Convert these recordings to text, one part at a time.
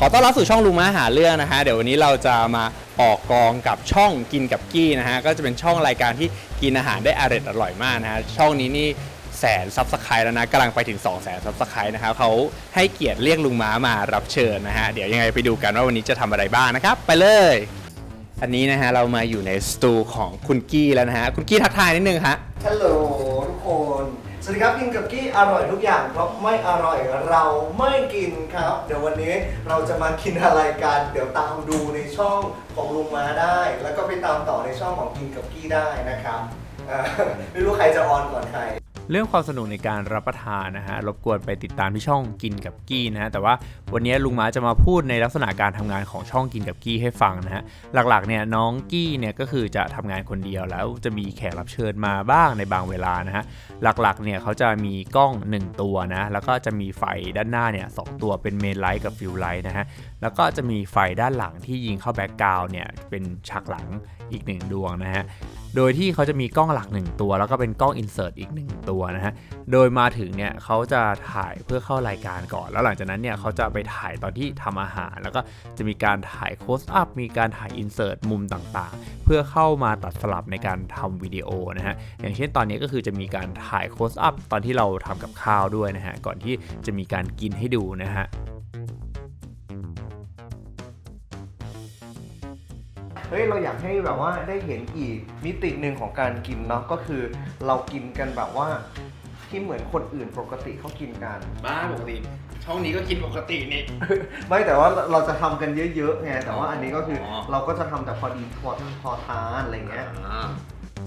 ขอต้อนรับสู่ช่องลุงมาหาเรื่องนะฮะเดี๋ยววันนี้เราจะมาออกกองกับช่องกินกับกี้นะฮะก็จะเป็นช่องรายการที่กินอาหารได้อร่อยอร่อยมากนะฮะช่องนี้นี่แสนซับสไครต์แล้วนะกำลังไปถึง2 0 0แสนซับสไครต์นะครับเขาให้เกียรติเรียกลุงม้ามารับเชิญนะฮะเดี๋ยวยังไงไปดูกันว่าวันนี้จะทำอะไรบ้างนะครับ ไปเลย อันนี้นะฮะเรามาอยู่ในสตูของคุณกี้แล้วนะฮะคุณกี้ทักทายนิดนึงฮะ ฮัลโหล สวัสดีครับกินกับกี้อร่อยทุกอย่างเพราะไม่อร่อยเราไม่กินครับ เดี๋ยววันนี้เราจะมากินอะไรกันเดี๋ยวตามดูในช่องของลุงมาได้ แล้วก็ไปตามต่อในช่องของกินกับกี้ได้นะครับอ่าไม่รู้ใครจะออนก่อนใคร เรื่องความสนุกในการรับประทานนะฮะรบกวนไปติดตามที่ช่องกินกับกี้นะฮะแต่ว่าวันนี้ลุงม้าจะมาพูดในลักษณะการทำงานของช่องกินกับกี้ให้ฟังนะฮะหลักๆเนี่ยน้องกี้เนี่ยก็คือจะทำงานคนเดียวแล้วจะมีแขกรับเชิญมาบ้างในบางเวลานะฮะหลักๆเนี่ยเขาจะมีกล้อง 1 ตัวนะแล้วก็จะมีไฟด้านหน้าเนี่ยสองตัวเป็นเมนไลท์กับฟิลไลท์นะฮะแล้วก็จะมีไฟด้านหลังที่ยิงเข้าแบ็กกราวน์เนี่ยเป็นฉากหลังอีกหนึ่งดวงนะฮะ โดยที่เขาจะมีกล้องหลัก 1 ตัว แล้วก็เป็นกล้องอินเสิร์ตอีก 1 ตัวนะฮะ โดยมาถึงเนี่ยเขาจะถ่ายเพื่อเข้ารายการก่อน แล้วหลังจากนั้นเนี่ยเขาจะไปถ่ายตอนที่ทำอาหาร แล้วก็จะมีการถ่ายโคสอัพ มีการถ่ายอินเสิร์ตมุมต่างๆ เพื่อเข้ามาตัดสลับในการทำวิดีโอนะฮะ อย่างเช่นตอนนี้ก็คือจะมีการถ่ายโคสอัพตอนที่เราทำกับข้าวด้วยนะฮะ ก่อนที่จะมีการกินให้ดูนะฮะ เฮ้ยเราอยากให้แบบว่าได้เห็นอีกมิติหนึ่งของการกินเนาะก็คือเรากินกันแบบว่าที่เหมือนคนอื่นปกติเขากินกัน บ้าปกติ ช่องนี้ก็กินปกตินี่ ไม่แต่ว่าเราจะทำกันเยอะๆไงแต่ว่าอันนี้ก็คือออ เราก็จะทำแต่พอดีพอพอทานอะไรเงี้ย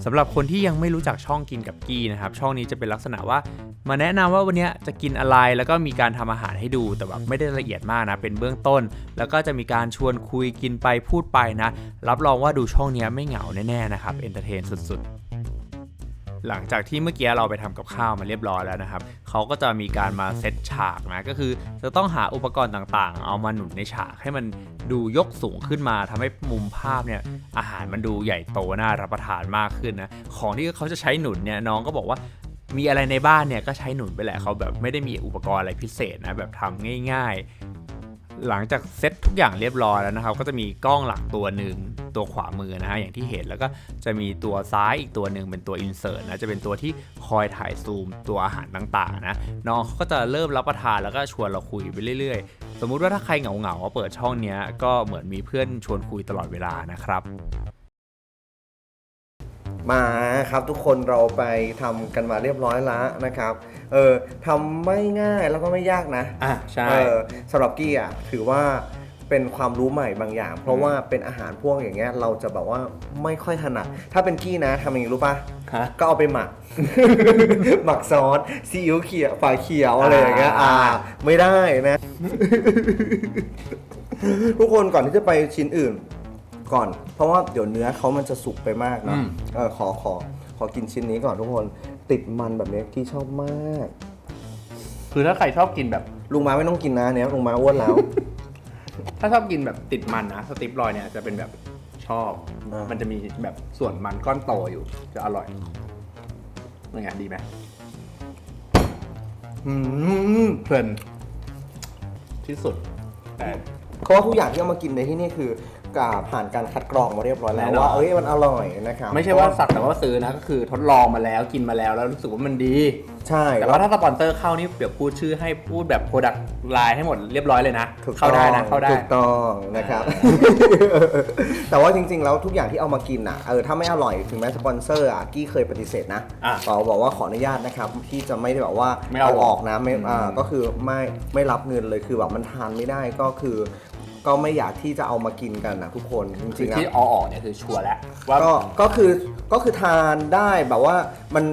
สำหรับคนที่ยังไม่รู้จักช่องกินกับกี้นะครับ ช่องนี้จะเป็นลักษณะว่า มาแนะนำว่าวันนี้จะกินอะไรแล้วก็มีการทำอาหารให้ดูแต่แบบไม่ได้ละเอียดมากนะ เป็นเบื้องต้น แล้วก็จะมีการชวนคุยกินไปพูดไปนะ รับรองว่าดูช่องนี้ไม่เหงาแน่ๆนะครับเอนเตอร์เทนสุดๆหลังจากที่เมื่อกี้เราไปทำกับข้าวมาเรียบร้อยแล้วนะครับเขาก็จะมีการมาเซตฉากนะ ก็คือจะต้องหาอุปกรณ์ต่างๆ เอามาหนุนในฉากให้มันดูยกสูงขึ้นมาทำให้มุมภาพเนี่ยอาหารมันดูใหญ่โตน่ารับประทานมากขึ้นนะ ของที่เขาจะใช้หนุนเนี่ยน้องก็บอกว่า มีอะไรในบ้านเนี่ยก็ใช้หนุนไปแหละเขาแบบไม่ได้มีอุปกรณ์อะไรพิเศษนะแบบทำง่ายๆ หลังจากเซ็ตทุกอย่างเรียบร้อยแล้วนะครับ ก็จะมีกล้องหลักตัวหนึ่งตัวขวามือนะฮะอย่างที่เห็นแล้วก็จะมีตัวซ้ายอีกตัวหนึ่งเป็นตัวอินเสิร์ตนะจะเป็นตัวที่คอยถ่ายซูมตัวอาหารต่างๆนะน้องเขาก็จะเริ่มรับประทานแล้วก็ชวนเราคุยไปเรื่อยๆ สมมุติว่าถ้าใครเหงาๆก็เปิดช่องเนี้ยก็เหมือนมีเพื่อนชวนคุยตลอดเวลานะครับ มาครับทุกคนเราไปทำกันมาเรียบร้อยแล้วนะครับ เออทำไม่ง่ายแล้วก็ไม่ยากนะอะใช่ เออสำหรับกี้อะถือว่าเป็นความรู้ใหม่บางอย่าง เพราะว่าเป็นอาหารพวกอย่างเงี้ยเราจะแบบว่าไม่ค่อยถนัดถ้าเป็นกี้นะทำอย่างนี้รู้ป่ะฮะ ก็เอาไปหมัก หมักซอสซีอิ๊วเขียวฝาเขียวอะไรอย่างเงี้ย อ่า อ่า ไม่ได้นะ ทุกคนก่อนที่จะไปชิ้นอื่น ก่อน เพราะว่าเดี๋ยวเนื้อเขามันจะสุกไปมากเนอะเออขอขอขอกินชิ้นนี้ก่อนทุกคนติดมันแบบนี้ที่ชอบมาก คือถ้าใครชอบกินแบบ ลุงมาไม่ต้องกินนะเนี้ยลุงมาอ้วนแล้ว ถ้าชอบกินแบบติดมันนะสติปรอยเนี่ยจะเป็นแบบชอบ อ่ามั มันจะมีแบบส่วนมันก้อนโตอยู่ จะอร่อยเป็นไงดีไหมอืมเพลินที่สุด แต่ เพราะว่าทุกอย่างที่เอามากินในที่นี่คือ กาผ่านการคัดกรองมาเรียบร้อยแล้วแน่นอน ว่าเอ้ยมันอร่อยนะครับไม่ใช่ว่าสักแต่ว่าซื้อนะก็คือทดลองมาแล้วกินมาแล้วแล้วรู้สึกว่ามันดี ใช่ แต่แล้วว่าถ้าสปอนเซอร์เข้านี่เดี๋ยวพูดชื่อให้พูดแบบโปรดักต์ไลน์ให้หมดเรียบร้อยเลยนะ ถูกเข้าได้นะต้องเข้าได้ ถูกต้องนะครับ แต่ว่าจริงๆ แล้วทุกอย่างที่เอามากินอะเออถ้าไม่อร่อยถึงแม้สปอนเซอร์อะกี้เคยปฏิเสธนะอะเขาบอกว่าขออนุญาตนะครับที่จะไม่ได้แบบว่าไม่เอาออกนะไม่อืมอ่าก็คือไม่ไม่รับเงินเลยคือแบบมันทานไม่ได้ก็คือ ก็ไม่อยากที่จะเอามากินกันนะทุกคนจคืริองๆที่นะเอออกเนี่ยคือชัวร์แล้วว่าก็ก็คือก็คือทานได้แบบว่ามัน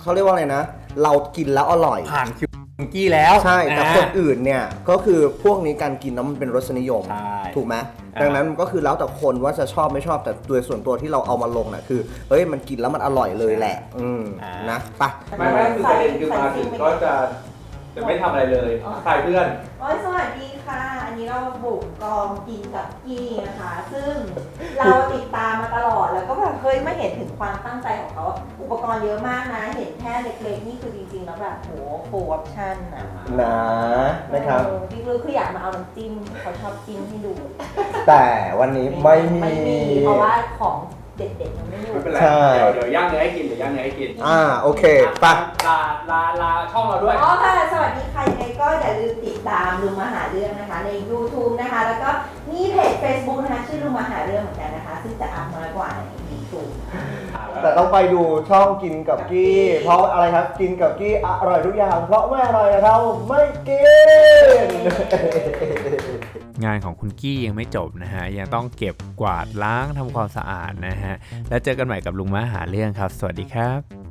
เขาเรียกว่าอะไรนะ เรากินแล้วอร่อย ผ่านคิวกี้แล้วใช่แต่ะคนอื่นเนี่ยก็คือพวกนี้การกินแล้วมันเป็นรสนิยม ใช่ถูกไหมอ่าดังนั้นก็คือแล้วแต่คนว่าจะชอบไม่ชอบแต่โดยส่วนตัวที่เราเอามาลงน่ะคือเฮ้ยมันกินแล้วมันอร่อยเลยแหละ อืมนะไปะไม่ไม่คือประเด็นคือมาถึงก็จะ จะไม่ทำอะไรเลยถ่ายเพื่อน โอ้ยสวัสดีค่ะ อันนี้เราบุกกองกินกับกี้นะคะ ซึ่งเราติดตามมาตลอด แล้วก็แบบเฮ้ยไม่เห็นถึงความตั้งใจของเขา อุปกรณ์เยอะมากนะ เห็นแค่เล็กๆ นี่คือจริงๆ แล้วแบบโหโฟร์ออปชั่นนะนะนะครับ เออจริงๆคืออยากมาเอาน้ำจิ้มเขาชอบจิ้มให้ดูแต่วันนี้ไม่มีไม่มี เพราะว่าของ เด็ดๆมันไม่อยู่ไม่เป็นไรใช่ เดี๋ยวเดี๋ยวย่างเนื้อให้กินเดี๋ยวย่างเนื้อให้กินอ่าโอเคไป ลาลาลาช่องเราด้วย อ๋อค่ะ สวัสดีค่ะยังไงก็อย่าลืมติดตามลุงมาหาเรื่องนะคะ ใน YouTube นะคะ แล้วก็มีเพจ Facebook นะคะชื่อลุงมาหาเรื่องเหมือนกันนะคะ ซึ่งจะอัพน้อยกว่าใน YouTube แต่ต้องไปดูช่องกินกับกี้ เพราะอะไรครับกินกับกี้อร่อยทุกอย่าง เพราะไม่อร่อยเราไม่กิน งานของคุณกี้ยังไม่จบนะฮะ ยังต้องเก็บกวาดล้างทำความสะอาดนะฮะ แล้วเจอกันใหม่กับลุงม้าหาเรื่องครับ สวัสดีครับ